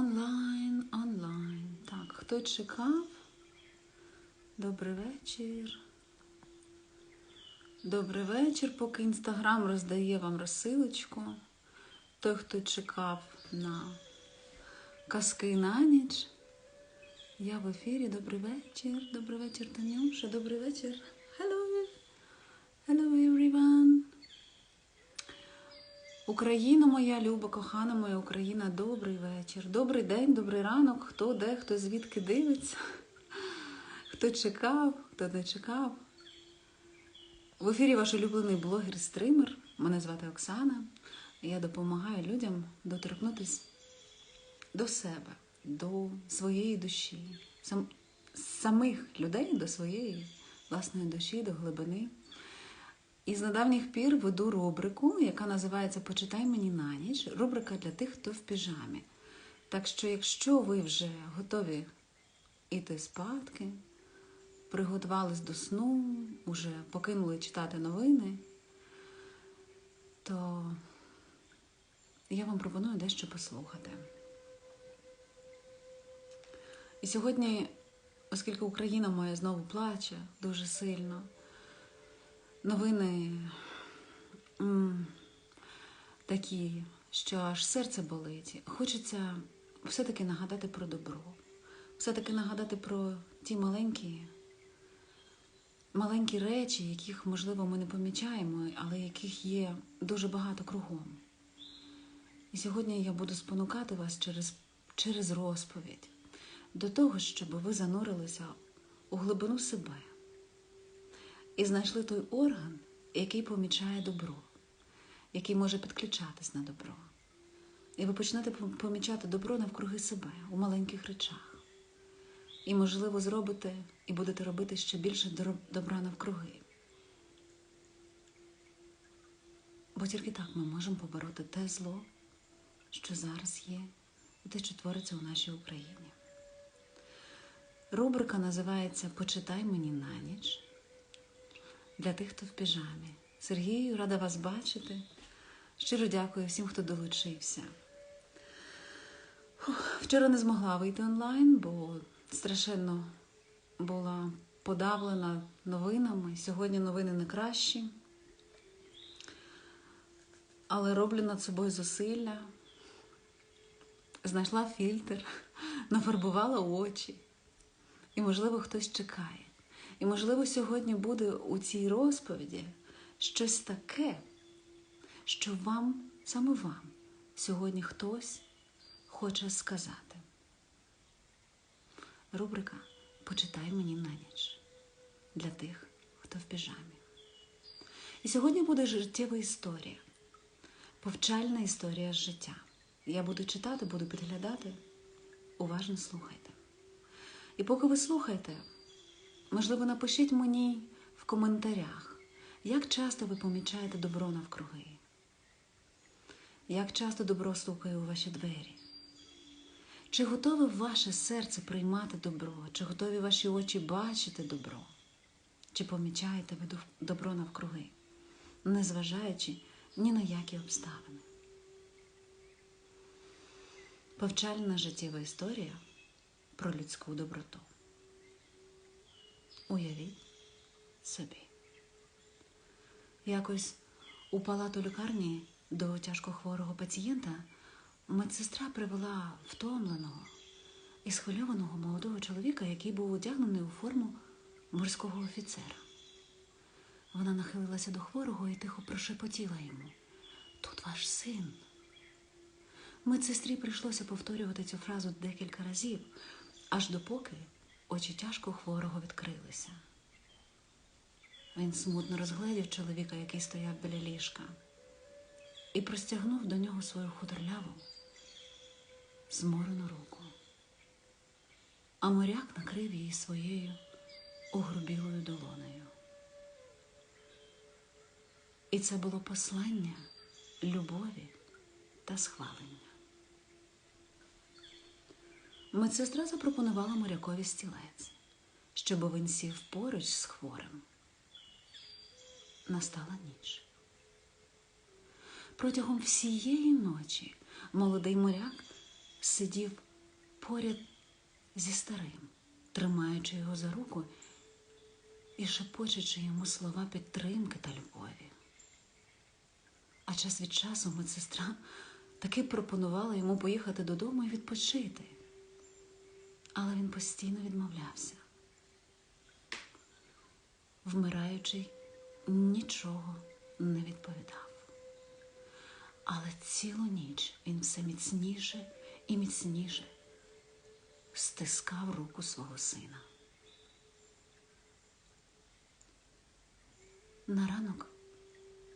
Онлайн, онлайн. Так, хто чекав? Добрий вечір. Добрий вечір, поки інстаграм роздає вам розсилочку. Той, хто чекав на казки на ніч. Я в ефірі. Добрий вечір. Добрий вечір, Танюша. Добрий вечір. Hello. Hello, everyone. Україна моя люба, кохана моя Україна, добрий вечір. Добрий день, добрий ранок. Хто де, хто звідки дивиться, хто чекав, хто не чекав. В ефірі ваш улюблений блогер-стример. Мене звати Оксана. Я допомагаю людям доторкнутися до себе, до своєї душі, сам, самих людей до своєї власної душі, до глибини. І з недавніх пір веду рубрику, яка називається Почитай мені на ніч. Рубрика для тих, хто в піжамі. Так що, якщо ви вже готові йти спадки, приготувались до сну, уже покинули читати новини, то я вам пропоную дещо послухати. І сьогодні, оскільки Україна моя знову плаче дуже сильно, новини такі, що аж серце болить, хочеться все-таки нагадати про добро, все-таки нагадати про ті маленькі, маленькі речі, яких, можливо, ми не помічаємо, але яких є дуже багато кругом. І сьогодні я буду спонукати вас через, через розповідь до того, щоб ви занурилися у глибину себе і знайшли той орган, який помічає добро, який може підключатись на добро. І ви почнете помічати добро навкруги себе у маленьких речах. І, можливо, зробите і будете робити ще більше добра навкруги. Бо тільки так ми можемо побороти те зло, що зараз є, і те, що твориться у нашій Україні. Рубрика називається Почитай мені на ніч для тих, хто в піжамі. Сергію, рада вас бачити. Щиро дякую всім, хто долучився. Вчора не змогла вийти онлайн, бо страшенно була подавлена новинами. Сьогодні новини не кращі. Але роблю над собою зусилля, знайшла фільтр, нафарбувала очі. І, можливо, хтось чекає. І, можливо, сьогодні буде у цій розповіді щось таке, що вам, саме вам, сьогодні хтось хоче сказати. Рубрика Почитай мені на ніч для тих, хто в піжамі. І сьогодні буде життєва історія, повчальна історія з життя. Я буду читати, буду підглядати. Уважно слухайте. І поки ви слухаєте, можливо, напишіть мені в коментарях, як часто ви помічаєте добро навкруги, як часто добро стукає у ваші двері. Чи готове ваше серце приймати добро, чи готові ваші очі бачити добро, чи помічаєте ви добро навкруги, незважаючи ні на які обставини? Повчальна життєва історія про людську доброту. Уявіть собі. Якось у палату лікарні до тяжкохворого пацієнта медсестра привела втомленого і схвильованого молодого чоловіка, який був одягнений у форму морського офіцера. Вона нахилилася до хворого і тихо прошепотіла йому Тут ваш син. Медсестрі прийшлося повторювати цю фразу декілька разів, аж допоки очі тяжко хворого відкрилися. Він смутно розгледів чоловіка, який стояв біля ліжка, і простягнув до нього свою худорляву, зморену руку. А моряк накрив її своєю огрубілою долонею. І це було послання любові та схвалення. Медсестра запропонувала морякові стілець, щоб він сів поруч з хворим. Настала ніч. Протягом всієї ночі молодий моряк сидів поряд зі старим, тримаючи його за руку і шепочучи йому слова підтримки та любові. А час від часу медсестра таки пропонувала йому поїхати додому і відпочити. Але він постійно відмовлявся. Вмираючий нічого не відповідав. Але цілу ніч він все міцніше і міцніше стискав руку свого сина. На ранок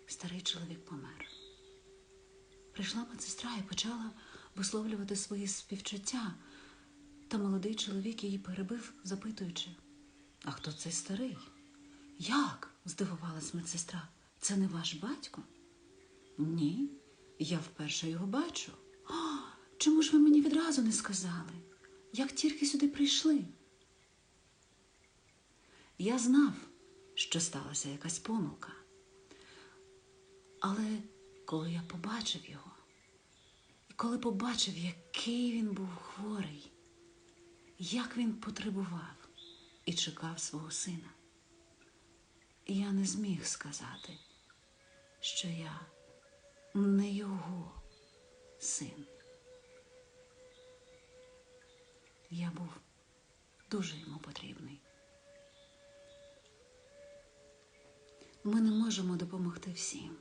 старий чоловік помер. Прийшла медсестра і почала висловлювати свої співчуття, та молодий чоловік її перебив, запитуючи: А хто цей старий? Як? здивувалась медсестра. Це не ваш батько? Ні, я вперше його бачу. «А, Чому ж ви мені відразу не сказали? Як тільки сюди прийшли? Я знав, що сталася якась помилка. Але коли я побачив його, і коли побачив, який він був хворий, як він потребував і чекав свого сина, я не зміг сказати, що я не його син. Я був дуже йому потрібний. Ми не можемо допомогти всім,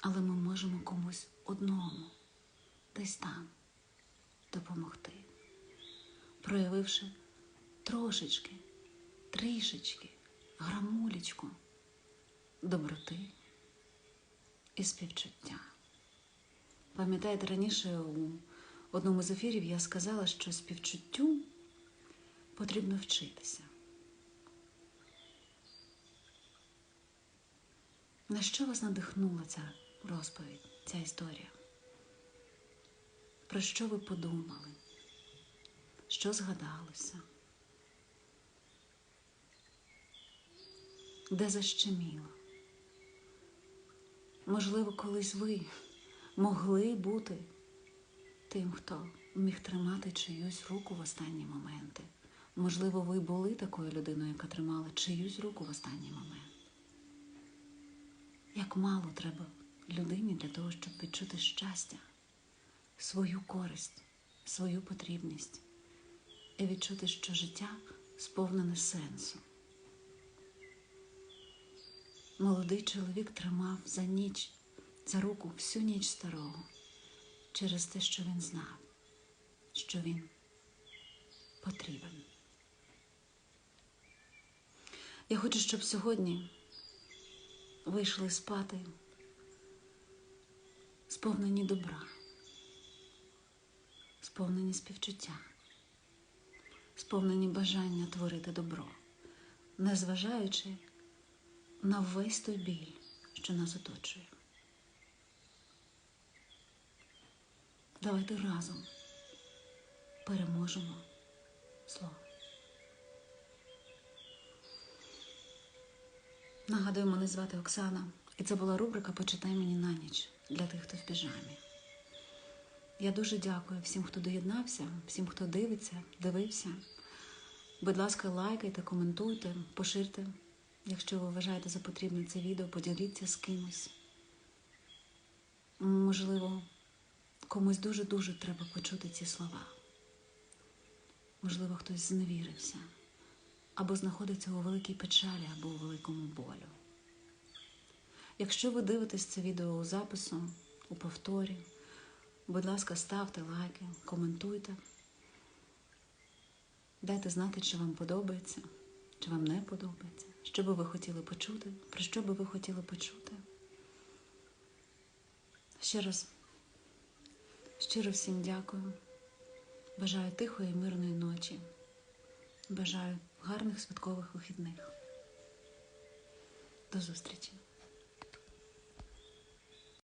але ми можемо комусь одному десь там допомогти, проявивши трошечки, трішечки, грамулечку доброти і співчуття. Пам'ятаєте, раніше у одному з ефірів я сказала, що співчуттю потрібно вчитися. На що вас надихнула ця розповідь, ця історія? Про що ви подумали? Що згадалося? Де защеміло? Можливо, колись ви могли бути тим, хто міг тримати чиюсь руку в останні моменти. Можливо, ви були такою людиною, яка тримала чиюсь руку в останній момент. Як мало треба людині для того, щоб відчути щастя, свою користь, свою потрібність і відчути, що життя сповнене сенсу. Молодий чоловік тримав за ніч, за руку всю ніч старого через те, що він знав, що він потрібен. Я хочу, щоб сьогодні вийшли спати, сповнені добра, сповнені співчуття, сповнені бажання творити добро, незважаючи на весь той біль, що нас оточує. Давайте разом переможемо зло. Нагадую, мене звати Оксана, і це була рубрика Почитай мені на ніч для тих, хто в піжамі. Я дуже дякую всім, хто доєднався, всім, хто дивиться, дивився. Будь ласка, лайкайте, коментуйте, поширте. Якщо ви вважаєте за потрібне це відео, поділіться з кимось. Можливо, комусь дуже-дуже треба почути ці слова. Можливо, хтось зневірився або знаходиться у великій печалі, або у великому болю. Якщо ви дивитесь це відео у запису, у повторі, будь ласка, ставте лайки, коментуйте. Дайте знати, чи вам подобається, чи вам не подобається, що би ви хотіли почути, про що би ви хотіли почути. Ще раз щиро всім дякую. Бажаю тихої і мирної ночі. Бажаю гарних святкових вихідних. До зустрічі!